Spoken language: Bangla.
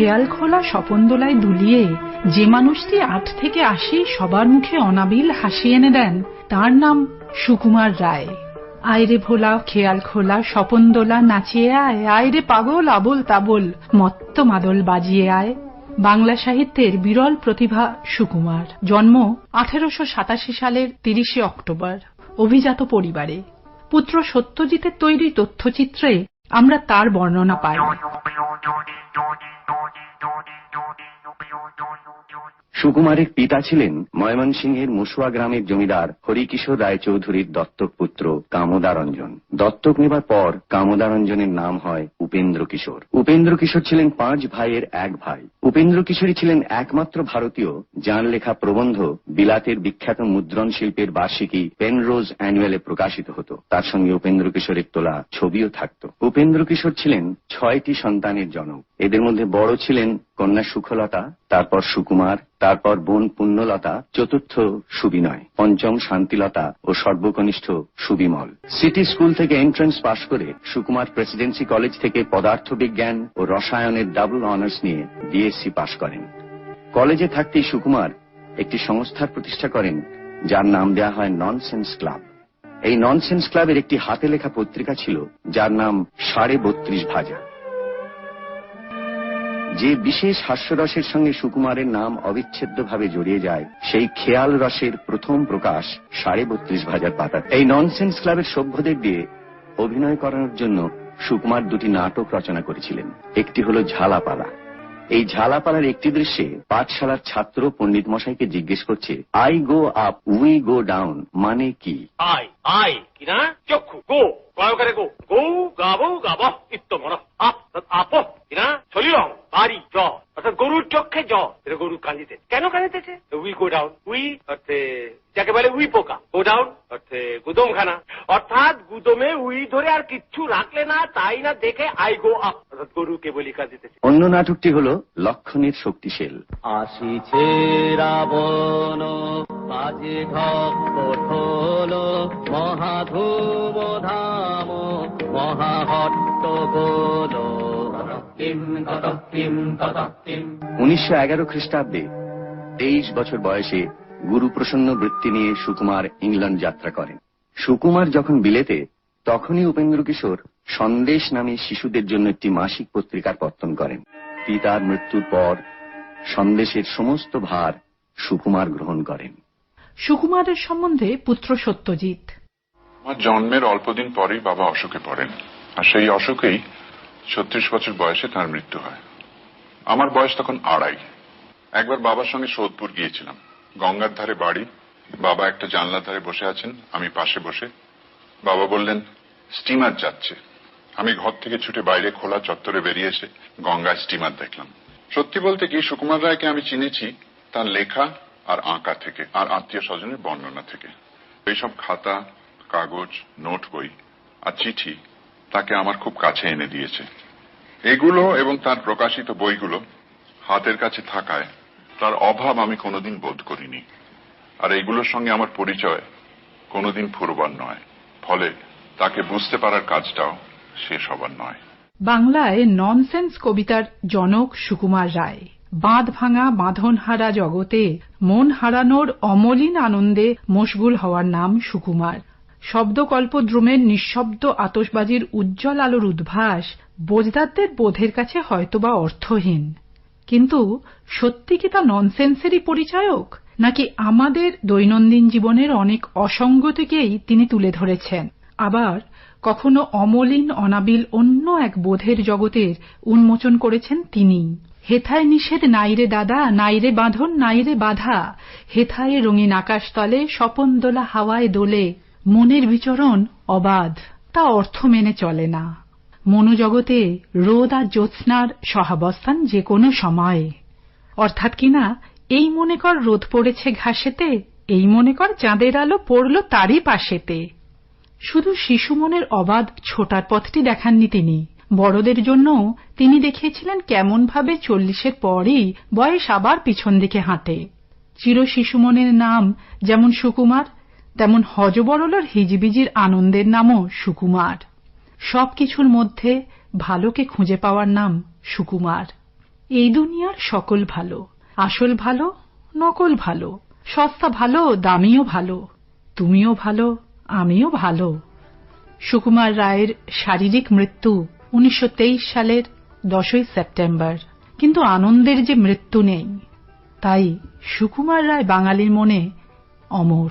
খেয়াল খোলা স্বপনদোলায় দুলিয়ে যে মানুষটি আট থেকে আশি সবার মুখে অনাবিল হাসি এনে দেন, তার নাম সুকুমার রায়। আয়রে ভোলা, খেয়াল খোলা, স্বপনদোলা নাচিয়ে আয় আয়রে পাগল, আবল তাবল, মত্ত মাদল বাজিয়ে আয়। বাংলা সাহিত্যের বিরল প্রতিভা সুকুমার। জন্ম আঠেরোশো সাতাশি সালের তিরিশে অক্টোবর। অভিজাত পরিবারে। পুত্র সত্যজিতের তৈরি তথ্যচিত্রে আমরা তার বর্ণনা পাই। সুকুমারের পিতা ছিলেন ময়মনসিংহের মুসুয়া গ্রামের জমিদার হরিকিশোর রায়চৌধুরীর দত্তক পুত্র। কামোদারঞ্জন। দত্তক নেবার পর কামোদারঞ্জনের নাম হয় উপেন্দ্র কিশোর উপেন্দ্র কিশোর ছিলেন পাঁচ ভাইয়ের এক ভাই। উপেন্দ্র কিশোরী ছিলেন একমাত্র ভারতীয়, যার লেখা প্রবন্ধ বিলাতের বিখ্যাত মুদ্রণ শিল্পের বার্ষিকী পেনরোজ অ্যানুয়ালে প্রকাশিত হতো। তার সঙ্গে উপেন্দ্র কিশোরের তোলা ছবিও থাকত। উপেন্দ্র কিশোর ছিলেন ছয়টি সন্তানের জনক। এদের মধ্যে বড় ছিলেন কন্যা সুখলতা, তারপর সুকুমার, তারপর বোন পুণ্যলতা, চতুর্থ সুবিনয়, পঞ্চম শান্তিলতা ও সর্বকনিষ্ঠ সুবিমল। সিটি স্কুল থেকে এন্ট্রান্স পাশ করে সুকুমার প্রেসিডেন্সি কলেজ থেকে পদার্থবিজ্ঞান ও রসায়নের ডাবল অনার্স নিয়ে বিএসসি পাশ করেন। কলেজে থাকতেই সুকুমার একটি সংস্থার প্রতিষ্ঠা করেন, যার নাম দেওয়া হয় ননসেন্স ক্লাব এই ননসেন্স ক্লাবের একটি হাতে লেখা পত্রিকা ছিল, যার নাম সাড়ে বত্রিশ ভাজা। যে বিশেষ হাস্যরসের সঙ্গে সুকুমারের নাম অবিচ্ছেদ্যভাবে জড়িয়ে যায়, সেই খেয়াল রসের প্রথম প্রকাশ সাড়ে বত্রিশ ভাজার পাতা এই ননসেন্স ক্লাবের সভ্যদের দিয়ে অভিনয় করানোর জন্য সুকুমার দুটি নাটক রচনা করেছিলেন। একটি হল ঝালাপালা। এই ঝালাপালার একটি দৃশ্যে পাঠশালার ছাত্র পণ্ডিত মশাইকে জিজ্ঞেস করছে, I go up, we go down মানে কি? আই আই কিনা? চক্ষু, গো। গাব ইত্য মন। আপ শরীরং বাড়ি জ। অর্থাৎ গরুর চক্ষে জ। এটা গরু কাঁদিতে কেন কাঁদিতেছে? উই গো ডাউন উই অর্থে যাকে বলে উই পোকা। গো ডাউন অর্থে গুদমখানা। অর্থাৎ গুদমে উই ধরে আর কিচ্ছু রাখলে না তাই না দেখে আই গো আপ। অর্থাৎ গরুকে বলি কাঁদিতেছে। অন্য নাটকটি হল লক্ষণের শক্তিশীল। আসিছে রাবণ। বাজে ধাম গোল। উনিশশো এগারো খ্রিস্টাব্দে তেইশ বছর বয়সে গুরু প্রসন্ন বৃত্তি নিয়ে সুকুমার ইংল্যান্ড যাত্রা করেন। সুকুমার যখন বিলেতে, তখনই উপেন্দ্র কিশোর সন্দেশ নামে শিশুদের জন্য একটি মাসিক পত্রিকার পত্তন করেন। পিতার মৃত্যুর পর সন্দেশের সমস্ত ভার সুকুমার গ্রহণ করেন। সুকুমারের সম্বন্ধে পুত্র সত্যজিৎ। আমার জন্মের অল্পদিন পরেই বাবা অসুখে পড়েন। আর সেই অসুখেই ছত্রিশ বছর বয়সে তার মৃত্যু হয়। আমার বয়স তখন আড়াই। একবার বাবার সঙ্গে সোদপুর গিয়েছিলাম। গঙ্গার ধারে বাড়ি। বাবা একটা জানলার ধারে বসে আছেন, আমি পাশে বসে। বাবা বললেন, স্টিমার যাচ্ছে। আমি ঘর থেকে ছুটে বাইরে খোলা চত্বরে বেরিয়ে এসে গঙ্গায় স্টিমার দেখলাম। সত্যি বলতে কি সুকুমার রায়কে আমি চিনেছি, তার লেখা আর আঁকা থেকে, আর আত্মীয় স্বজনের বর্ণনা থেকে। এইসব খাতা, কাগজ, নোট বই আর চিঠি তাকে আমার খুব কাছে এনে দিয়েছে। এগুলো এবং তার প্রকাশিত বইগুলো হাতের কাছে থাকায় তার অভাব আমি কোনোদিন বোধ করিনি। আর এইগুলোর সঙ্গে আমার পরিচয় কোনোদিন ফুরবার নয়। ফলে তাকে বুঝতে পারার কাজটাও শেষ হবার নয়। বাংলায় ননসেন্স কবিতার জনক সুকুমার রায়। বাঁধ ভাঙা বাঁধনহারা জগতে মন হারানোর অমলিন আনন্দে মশগুল হওয়ার নাম সুকুমার। শব্দকল্পদ্রুমের নিঃশব্দ আতসবাজির উজ্জ্বল আলোর উদ্ভাস বোঝদারদের বোধের কাছে হয়তোবা অর্থহীন। কিন্তু সত্যি কি তা ননসেন্সেরই পরিচায়ক? নাকি আমাদের দৈনন্দিন জীবনের অনেক অসঙ্গতিকেই তিনি তুলে ধরেছেন? আবার কখনো অমলিন অনাবিল অন্য এক বোধের জগতের উন্মোচন করেছেন তিনি হেথায় নিষেধ নাইরে দাদা, নাইরে বাঁধন, নাইরে বাধা। হেথায় রঙিন আকাশতলে, স্বপনদোলা হাওয়ায় দোলে। মনের বিচরণ অবাধ, তা অর্থ মেনে চলে না। মনোজগতে রোদ আর জ্যোৎস্নার সহাবস্থান যে কোনো সময়ে। অর্থাৎ কিনা এই মনে কর রোদ পড়েছে ঘাসেতে, এই মনে কর চাঁদের আলো পড়ল তারই পাশেতে। শুধু শিশু মনের অবাধ ছোটার পথটি দেখাননি তিনি। বড়দের জন্যও তিনি দেখিয়েছিলেন কেমন ভাবে চল্লিশের পরই বয়স আবার পিছন দিকে হাঁটে। চির শিশু মনের নাম যেমন সুকুমার, তেমন হজবরলর হিজিবিজির আনন্দের নামও সুকুমার। সবকিছুর মধ্যে ভালোকে খুঁজে পাওয়ার নাম সুকুমার। এই দুনিয়ার সকল ভালো, আসল ভালো, নকল ভালো, সস্তা ভালো, দামিও ভালো, তুমিও ভালো, আমিও ভালো। সুকুমার রায়ের শারীরিক মৃত্যু 1923 সালের 10ই সেপ্টেম্বর। কিন্তু আনন্দের যে মৃত্যু নেই, তাই সুকুমার রায় বাঙালির মনে অমর।